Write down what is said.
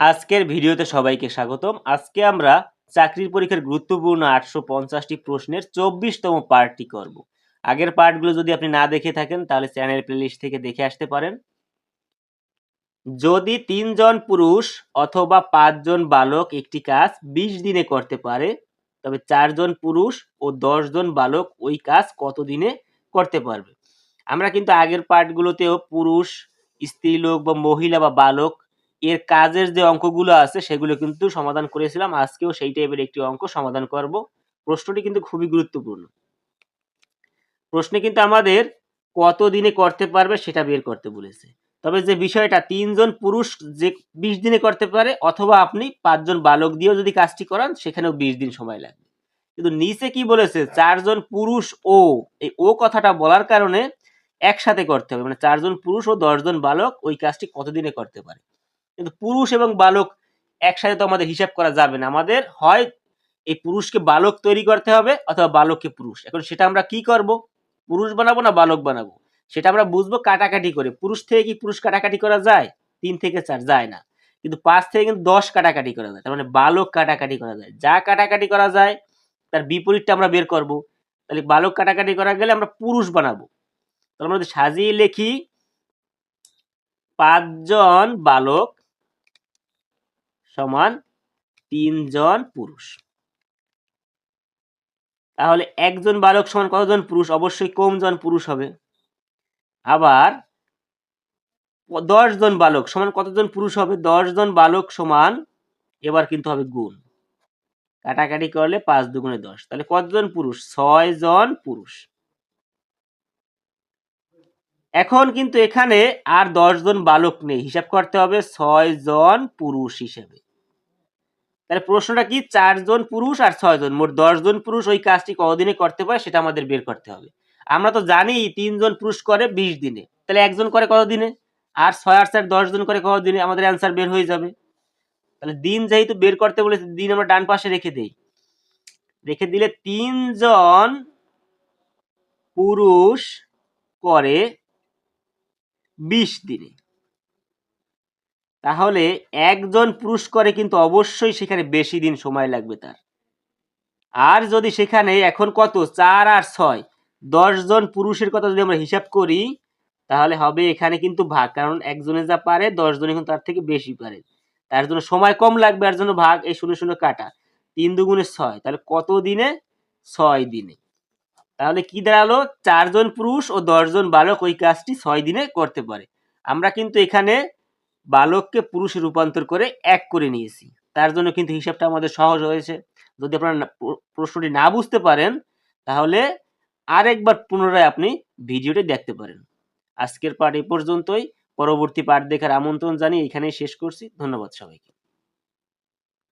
আজকের ভিডিওতে সবাইকে স্বাগতম। আজকে আমরা চাকরির পরীক্ষার গুরুত্বপূর্ণ আটশো পঞ্চাশটি প্রশ্নের চব্বিশতম পার্টটি করব। আগের পার্টগুলো যদি আপনি না দেখে থাকেন, তাহলে চ্যানেল প্লেলিস্ট থেকে দেখে আসতে পারেন। যদি তিনজন পুরুষ অথবা পাঁচজন বালক একটি কাজ বিশ দিনে করতে পারে, তবে চারজন পুরুষ ও দশজন বালক ওই কাজ কত দিনে করতে পারবে? আমরা কিন্তু আগের পার্টগুলোতেও পুরুষ, স্ত্রীলোক বা মহিলা বা বালক এর কাজের যে অঙ্কগুলো আছে, সেগুলো কিন্তু সমাধান করেছিলাম। আজকেও সেই টাইপের একটি অঙ্ক সমাধান করব। প্রশ্নটি কিন্তু খুবই গুরুত্বপূর্ণ। প্রশ্নে কিন্তু আমাদের কত দিনে করতে পারবে সেটা বের করতে বলেছে। তবে যে বিষয়টা, তিনজন পুরুষ যে বিশ দিনে করতে পারে, অথবা আপনি পাঁচজন বালক দিয়েও যদি কাজটি করান, সেখানেও বিশ দিন সময় লাগবে। কিন্তু নিচে কি বলেছে, চারজন পুরুষ ও, এই ও কথাটা বলার কারণে একসাথে করতে হবে। মানে চারজন পুরুষ ও দশজন বালক ওই কাজটি কতদিনে করতে পারে? কিন্তু পুরুষ এবং বালক একসাথে তো আমাদের হিসাব করা যাবে না। আমাদের হয় এই পুরুষকে বালক তৈরি করতে হবে অথবা বালককে পুরুষ। এখন সেটা আমরা কি করব? পুরুষ বানাবো না বালক বানাবো? সেটা আমরা বুঝব কাটাকাটি করে। পুরুষ থেকে কি পুরুষ কাটাকাটি করা যায়? তিন থেকে চার যায় না। কিন্তু পাঁচ থেকে কিন্তু দশ কাটাকাটি করা যায়। তার মানে বালক কাটাকাটি করা যায়। যা কাটাকাটি করা যায়, তার বিপরীতটা আমরা বের করব। তাহলে বালক কাটাকাটি করা গেলে আমরা পুরুষ বানাবো। তাহলে আমরা যদি সাজিয়ে লেখি, পাঁচজন বালক সমান তিনজন পুরুষ। তাহলে একজন বালক সমান কতজন পুরুষ? অবশ্যই কমজন পুরুষ হবে। আবার দশ জন বালক সমান কতজন পুরুষ হবে? দশ জন বালক সমান এবার কিন্তু হবে গুণ। কাটাকাটি করলে পাঁচ দুগুণে দশ। তাহলে কতজন পুরুষ? ছয় জন পুরুষ। এখন কিন্তু এখানে আর দশ জন বালক নেই। হিসাব করতে হবে ছয় জন পুরুষ হিসেবে। তাহলে প্রশ্নটা কি? চারজন পুরুষ আর ছয়জন মোট দশজন পুরুষ ওই কাজটি কতদিনে করতে পারে সেটা আমাদের বের করতে হবে। আমরা তো জানি তিনজন পুরুষ করে বিশ দিনে। তাহলে একজন করে কত দিনে আর ছয় আর চার দশ জন করে কত দিনে আমাদের অ্যান্সার বের হয়ে যাবে। তাহলে দিন যেহেতু বের করতে বলেছে, দিন আমরা ডান পাশে রেখে দেই। রেখে দিলে তিনজন পুরুষ করে বিশ দিনে। তাহলে একজন পুরুষ করে কিন্তু অবশ্যই সেখানে বেশি দিন সময় লাগবে তার। আর যদি সেখানে এখন কত? চার আর ছয়। দশ জন পুরুষের কথা যদি আমরা হিসাব করি, তাহলে হবে এখানে কিন্তু ভাগ। কারণ একজনে যা পারে, দশ জনে কিন্তু তার থেকে বেশি পারে। তার জন্য সময় কম লাগবে, আর জন্য ভাগ এই শূন্য শূন্য কাটা। তিন দুগুণে ছয়। তাহলে কত দিনে? ছয় দিনে। তাহলে কি দাঁড়াল? চারজন পুরুষ ও দশজন বালক ওই কাজটি ছয় দিনে করতে পারে। আমরা কিন্তু এখানে বালককে পুরুষে রূপান্তর করে এক করে নিয়েছি। তার জন্য কিন্তু হিসাবটা আমাদের সহজ হয়েছে। যদি আপনারা প্রশ্নটি না বুঝতে পারেন, তাহলে আরেকবার পুনরায় আপনি ভিডিওটি দেখতে পারেন। আজকের পাঠ এ পর্যন্তই। পরবর্তী পাঠ দেখার আমন্ত্রণ জানিয়ে এখানেই শেষ করছি। ধন্যবাদ সবাইকে।